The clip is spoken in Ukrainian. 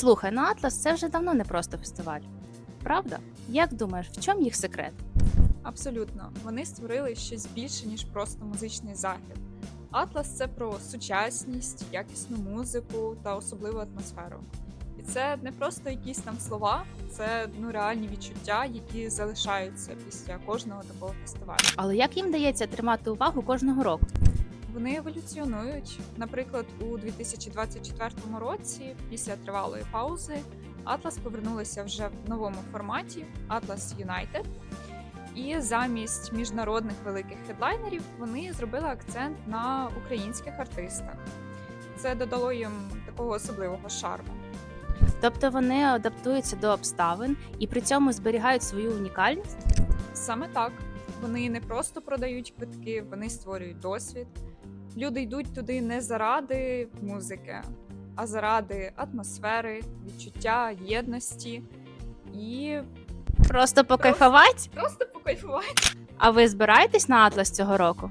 Слухай, ну Атлас це вже давно не просто фестиваль. Правда? Як думаєш, в чому їх секрет? Абсолютно, вони створили щось більше ніж просто музичний захід. Атлас це про сучасність, якісну музику та особливу атмосферу. І це не просто якісь там слова, це ну реальні відчуття, які залишаються після кожного такого фестивалю. Але як їм дається тримати увагу кожного року? Вони еволюціонують. Наприклад, у 2024 році, після тривалої паузи, Атлас повернулися вже в новому форматі Atlas United. І замість міжнародних великих хедлайнерів вони зробили акцент на українських артистах. Це додало їм такого особливого шарму. Тобто вони адаптуються до обставин і при цьому зберігають свою унікальність? Саме так вони не просто продають квитки, вони створюють досвід. Люди йдуть туди не заради музики, а заради атмосфери, відчуття єдності і Просто покайфувати? просто покайфувати. А ви збираєтесь на Атлас цього року?